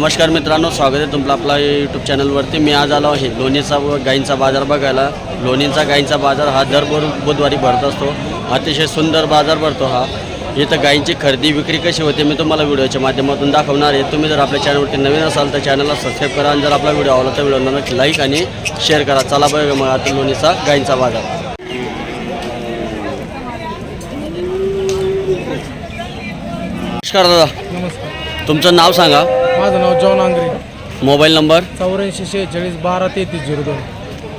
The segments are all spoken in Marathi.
नमस्कार मित्रांनो स्वागत आहे तुमचं आपला यूट्यूब चॅनलवरती मी आज आलो आहे लोणीचा व गाईंचा बाजार बघायला. लोणीचा गाईंचा बाजार हा दर बुर बुधवारी भरत असतो. अतिशय सुंदर बाजार भरतो हा. इथं गाईंची खरेदी विक्री कशी होते मी तुम्हाला व्हिडिओच्या माध्यमातून दाखवणार आहे. तुम्ही जर आपल्या चॅनलवरती नवीन असाल तर चॅनलला सबस्क्राईब करा आणि जर आपला व्हिडिओ आवडला तर व्हिडिओला नक्की लाईक आणि शेअर करा. चला बघा मग आता लोणीचा गाईंचा बाजार. नमस्कार दादा. नमस्कार. तुमचं नाव सांगा. माझं नाव जॉन आंग्रे. Mobile number? चौऱ्याऐंशी शेहेचाळीस बारा तेहतीस झिरो दोन.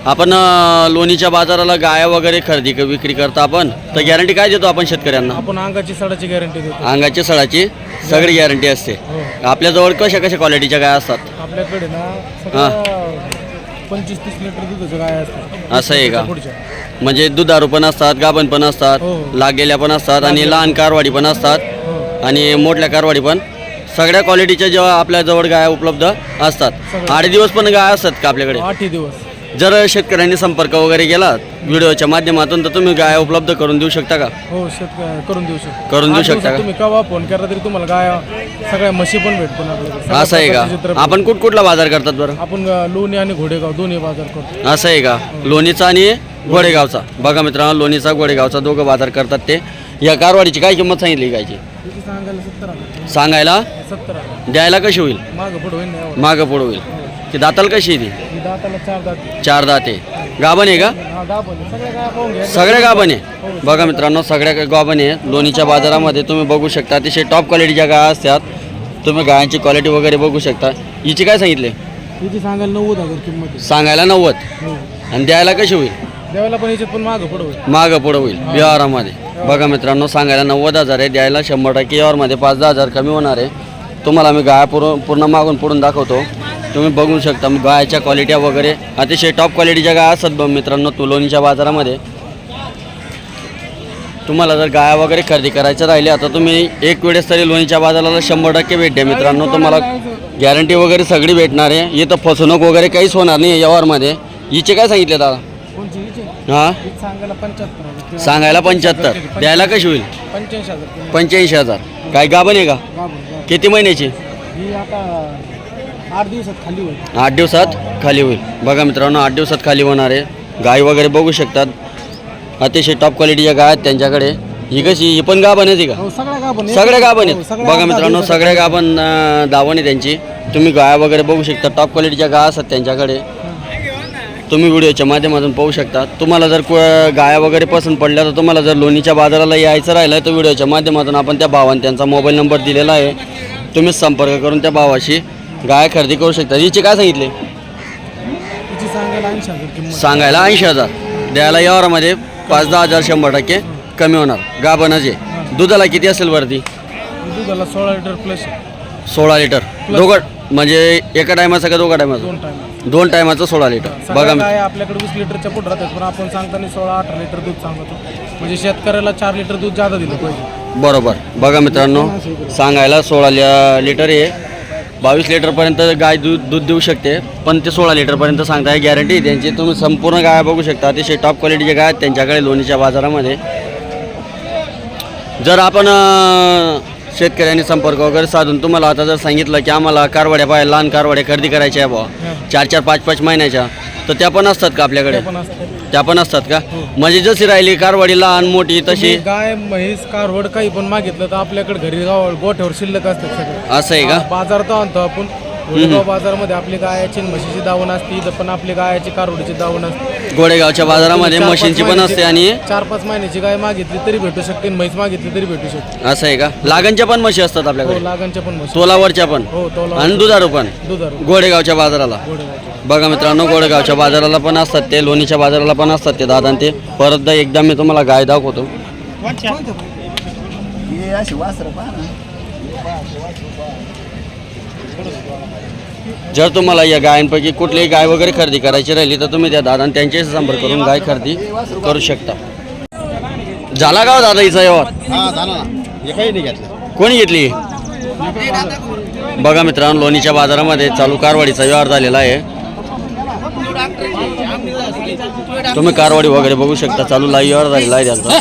आपण अ, लोणीच्या बाजाराला गाया वगैरे खरेदी क- विक्री करता आपण तर गॅरंटी काय देतो आपण शेतकऱ्यांना? आपण अंगाची सडाची गॅरंटी देतो. अंगाची सडाची सगळी गॅरंटी असते. हो. आपल्याजवळ कशा कशा क्वालिटीच्या गाया असतात? आपल्याकडे ना सगळं पंचवीस तीस लिटर दुधाचं गाय असतात. असं आहे का? पुढच्या. म्हणजे दुधारू पण असतात गाभण पण असतात हो. लागलेल्या पण असतात आणि लहान कारवाडी पण असतात हो. आणि मोठल्या कारवाडी पण सगळ्या क्वालिटीच्या जेव्हा आपल्याजवळ गाया उपलब्ध असतात. आठ दिवस पण गाय असतात का आपल्याकडे? आठही दिवस. जर शेतकऱ्यांनी संपर्क वगैरे केला व्हिडिओच्या माध्यमातून तर तुम्ही गाय उपलब्ध करून देऊ शकता का? हो करून देऊ शकतो. करून देऊ आठ शकता का? तुम्ही केव्हा फोन केला तरी तुम्हाला गाय सगळ्या म्हशी पण भेटतो आपल्याकडे. असं आहे का? आपण कुठ कुठला बाजार करतात बरं? आपण लोणी आणि घोडेगाव दोन्ही बाजार करतो. असं आहे का? लोणीचा आणि गोडेगावचा बघा मित्रांनो लोणीचा गोडेगावचा दोघं बाजार करतात ते. या कारवाडीची काय किंमत सांगितली गायची? सांगायला? सत्तर हजार सांगायला? सत्तर हजार द्यायला कशी होईल? मागं पुढं होईल नाही एवढं. मागं पुढं होईल. की दाताल कशी आहे ती? ही दाताला चार दात चार दाते गाभण आहे का? हा दाबून सगळ्या गाय पाहून घ्या सगळ्या गाभण आहे. बघा मित्रांनो सगळ्या गाभण आहे. लोणीच्या बाजारामध्ये तुम्ही बघू शकता. अतिशय टॉप क्वालिटीच्या गाय असतात तुम्ही गायांची क्वालिटी वगैरे बघू शकता. हिची काय सांगितले? तिची सांगायला नव्वद हजार किंमत आहे. सांगायला नव्वद. हो. आणि द्यायला कशी होईल? द्यायला पण याच्यात पण मागं पुढं होईल. मागं पुढं होईल. व्यवहारामध्ये. बघा मित्रांनो सांगायला नव्वद हजार आहे द्यायला शंभर टक्के यावरमध्ये पाच दहा हजार कमी होणार आहे. तुम्हाला मी गाया पूर्ण पूर्ण मागून पुढून दाखवतो. तुम्ही बघू शकता मग गायाच्या क्वालिट्या वगैरे अतिशय टॉप क्वालिटीच्या गाया असतात बघ मित्रांनो तुलोनीच्या बाजारामध्ये. तुम्हाला जर गाया वगैरे खरेदी करायच्या राहिल्या आता तुम्ही एक वेळेस तरी लोणीच्या बाजाराला शंभर टक्के भेट द्या मित्रांनो. तुम्हाला गॅरंटी वगैरे सगळी भेटणार आहे. इथं फसवणूक वगैरे काहीच होणार नाही यावरमध्ये हिचे काय सांगितले दादा? हां? सांगायला पंच्याहत्तर द्यायला कशी होईल? पंच्याऐंशी हजार. काय गाभण आहे का. किती महिन्याची? ही आठ दिवसात खाली होईल. बघा मित्रांनो आठ दिवसात खाली होणार आहे. गाय वगैरे बघू शकतात. अतिशय टॉप क्वालिटीच्या गाय आहेत त्यांच्याकडे. ही कशी ही पण गाभण आहे का? हो सगळ्या गाभण हो, आहेत बघा मित्रांनो सगळ्या गाभण अं, दावण आहे त्यांची. तुम्ही गाय वगैरे बघू शकता. टॉप क्वालिटीच्या गाय असतात त्यांच्याकडे. तुम्ही व्हिडिओच्या माध्यमातून पाहू शकता. तुम्हाला जर को- गाया वगैरे पसंत पडल्या तर तुम्हाला जर लोणीच्या बाजाराला यायचं राहिलं तर व्हिडिओच्या माध्यमातून आपण त्या भावाने त्यांचा मोबाईल नंबर दिलेला आहे. तुम्ही संपर्क करून त्या भावाशी गाय खरेदी करू शकता. हिचे काय सांगितले? सांगायला ऐंशी हजार द्यायला यावरामध्ये पाच दहा हजार शंभर टक्के कमी होणार. गाभणच आहे दुधाला किती असेल वरती? दुधाला सोळा लिटर प्लस सोळा लिटर. दोघं म्हणजे एका टायमाचं का दोघा टायमाचं दोन टायमाचं सोळा लिटर. बघा गाय आपल्याकडे वीस लिटरच्या पुढे राहतात पण आपण सांगताना सोळा अठरा लिटर दूध सांगतो. म्हणजे शेतकऱ्याला चार लिटर दूध जादा दिलं पाहिजे. बरोबर. बघा मित्रांनो सांगायला सोळा लिटर आहे बावीस लिटरपर्यंत गाय दूध दूध देऊ शकते पण ते सोळा लिटरपर्यंत सांगताय गॅरंटी आहे त्यांची. तुम्ही संपूर्ण गाय बघू शकता. अतिशय टॉप क्वालिटीचे गाय आहेत त्यांच्याकडे लोणीच्या बाजारामध्ये. जर आपण शेतकऱ्यांनी संपर्क वगैरे साधून तुम्हाला आता जर सांगितलं की आम्हाला कारवाड्या पाहिजे लहान कारवाड्या खरेदी करायच्या आहे बुवा. चार चार पाच पाच महिन्याच्या. तर त्या पण असतात का आपल्याकडे? ते त्या पण असतात का? म्हणजे जशी राहिली कारवाडी लहान मोठी तशी गाय म्हैस कारवड काही पण मागितलं तर आपल्याकडे घरी गाव गोठ्यावर शिल्लक असतात सगळं. असं आहे का? बाजारात आणतो आपण. गोरेगाव बाजारमध्ये आपली गायाची आणि म्हशीची दावण असते इथं पण आपली गायाची कारवडीची दावण असते. गोडेगावच्या बाजारामध्ये चार-पाच मशीनची पण महिन्याची- असते आणि चार पाच महिन्याची गाय मागितली तरी भेटू शकते आणि म्हैस मागितली तरी भेटू शकते. असं आहे का? लागणच्या पण म्हशी असतात हो आपल्याकडे लागणच्या पण म्हशी. तोलावरच्या पण. हो तोला आणि दुधारू पण. दुधार. गोडेगावच्या बाजाराला. गोडेगावच्या बघा मित्रांनो गोडेगावच्या बाजाराला पण असतात ते लोणीच्या बाजाराला पण असतात ते दादा आणि ते. परत एकदा मी तुम्हाला गाय दाखवतो. जर तुम्हाला या गायांपैकी कुठलीही गाय वगैरे खरेदी करायची राहिली तर तुम्ही त्या दादा त्यांच्याशी संपर्क करून गाय खरेदी करू शकता. झाला का हो दादा हिचा व्यवहार? कोणी घेतली? बघा मित्रांनो लोणीच्या बाजारामध्ये चालू कारवाडीचा व्यवहार झालेला आहे. तुम्ही कारवाडी वगैरे बघू शकता. चालू लाईव्ह व्यवहार झालेला आहे त्यांचा.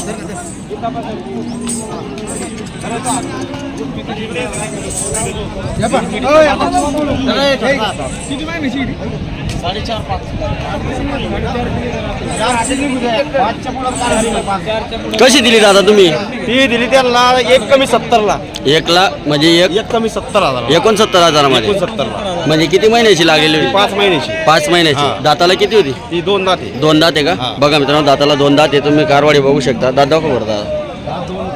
कशी दिली दादा तुम्ही? ती दिली त्यांना एक कमी सत्तरला. एकला म्हणजे एक? एक कमी सत्तर हजार एकोणसत्तर हजारामध्ये. एकोणसत्तरला म्हणजे किती महिन्याची लागलेली होती? पाच महिन्याची. पाच महिन्याची. दाताला किती होती? ती दोन दाते दोन दात आहे का. बघा मित्रांनो दाताला दोन दात आहे. तुम्ही कारवाडी बघू शकता. दात दाखव दादा.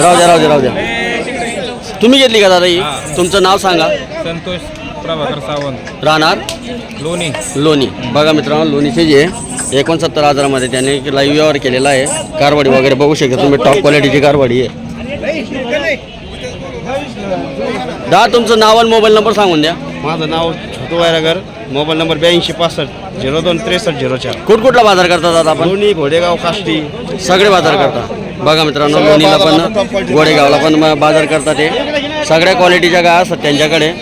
राहू द्या राहू द्या राहू द्या. तुम्ही घेतली का दादा ही? तुमचं नाव सांगा. संतोष प्रभाकर सावंत. राहणार? लोणी. लोणी. बघा मित्रांनो लोणीचे जे आहे, एकोणसत्तर हजारामध्ये त्याने लाईव्ह व्यवहार केलेला आहे. कारवाडी वगैरे बघू शकता तुम्ही. टॉप क्वालिटीची कारवाडी आहे. दा तुमचं नाव आणि मोबाईल नंबर सांगून द्या. माझं नाव छोटू वायरागर मोबाईल नंबर ब्याऐंशी पासष्ट झिरो दोन त्रेसष्ट झिरो चार. कुठकुठला बाजार करतात दादा आपण? लोणी घोडेगाव काष्टी. सगळे बाजार करतात बघा मित्रांनो लोणीला पण गोडेगावला पण म- बाजार करतात ते. सगळ्या क्वालिटीच्या गाय असतात त्यांच्याकडे.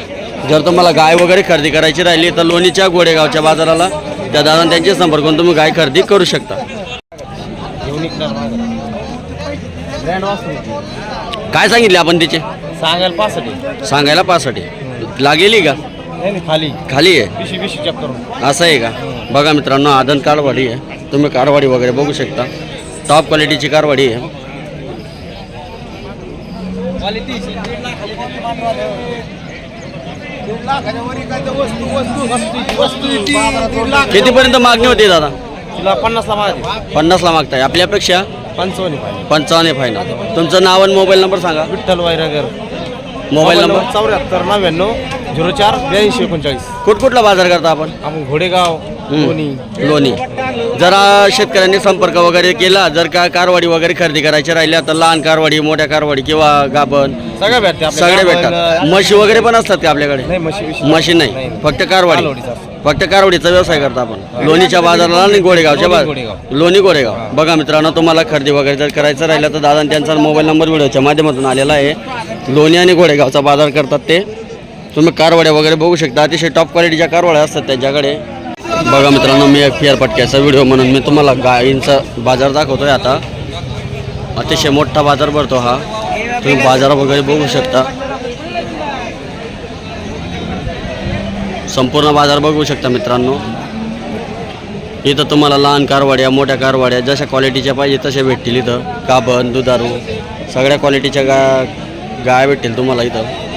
जर तुम्हाला गाय वगैरे खरेदी करायची राहिली तर लोणीच्या गोडेगावच्या बाजाराला त्या दादा त्यांचे संपर्क करून तुम्ही गाय खरेदी करू शकता. काय सांगितले आपण तिचे? सांगायला पासष्ट सांगायला पासष्ट आहे. लागेली का? खाली. खाली आहे? पिशी पिशी चेक करून. असं आहे का? बघा मित्रांनो आदन कारवाडी आहे. तुम्ही कारवाडी वगैरे बघू शकता. टॉप क्वालिटीची कारवाडी आहे. कितीपर्यंत मागणी होती दादा? तिला पन्नासला मागते. पन्नासला मागताय. आपल्यापेक्षा पंचावन्न पाहिजे पंचावन्न फायनल तुमचं नाव आणि मोबाईल नंबर सांगा. विठ्ठल वायरागर. Mobile number? चौऱ्याहत्तर नव्याण्णव झिरो चार ब्याऐंशी एकोणचाळीस. कुठकुठला बाजार करता आपण? आपण घोडेगाव. लोणी लोणी. जरा शेतकऱ्यांनी संपर्क वगैरे केला जर का कारवाडी वगैरे खरेदी करायच्या राहिल्या तर लहान कारवाडी मोठ्या कारवाडी किंवा गाभण सगळ्या भेटते सगळे. भेटतात. म्हशी वगैरे पण असतात का आपल्याकडे? नाही म्हशी बिशी म्हशी नाही. फक्त कारवाडी. कालवडीचा असतो. फक्त कारवडीचा व्यवसाय करता आपण. लोणीच्या बाजाराला आणि गोडेगावच्या लोणी बाजार गोडेगाव. लोणी गोडेगाव. बघा मित्रांनो तुम्हाला खरेदी वगैरे जर करायचं राहिलं तर दादा त्यांचा मोबाईल नंबर व्हिडिओच्या माध्यमातून आलेला आहे. लोणी आणि गोडेगावचा बाजार करतात ते. तुम्ही कारवड्या वगैरे बघू शकता. अतिशय टॉप क्वालिटीच्या कारवड्या असतात त्यांच्याकडे बघा मित्रांनो मी एक फेअर पटक्याचा व्हिडिओ म्हणून मी तुम्हाला गायींचा बाजार दाखवतोय आता. अतिशय मोठा बाजार भरतो हा. तुम्ही बाजार वगैरे बघू शकता. संपूर्ण बाजार बघू शकता मित्रांनो. इथं तुम्हाला लहान कारवाड्या मोठ्या कारवाड्या जशा क्वालिटीच्या पाहिजे तशा भेटतील इथं. काबन दुधारू सगळ्या क्वालिटीच्या गा गाय भेटतील तुम्हाला इथं.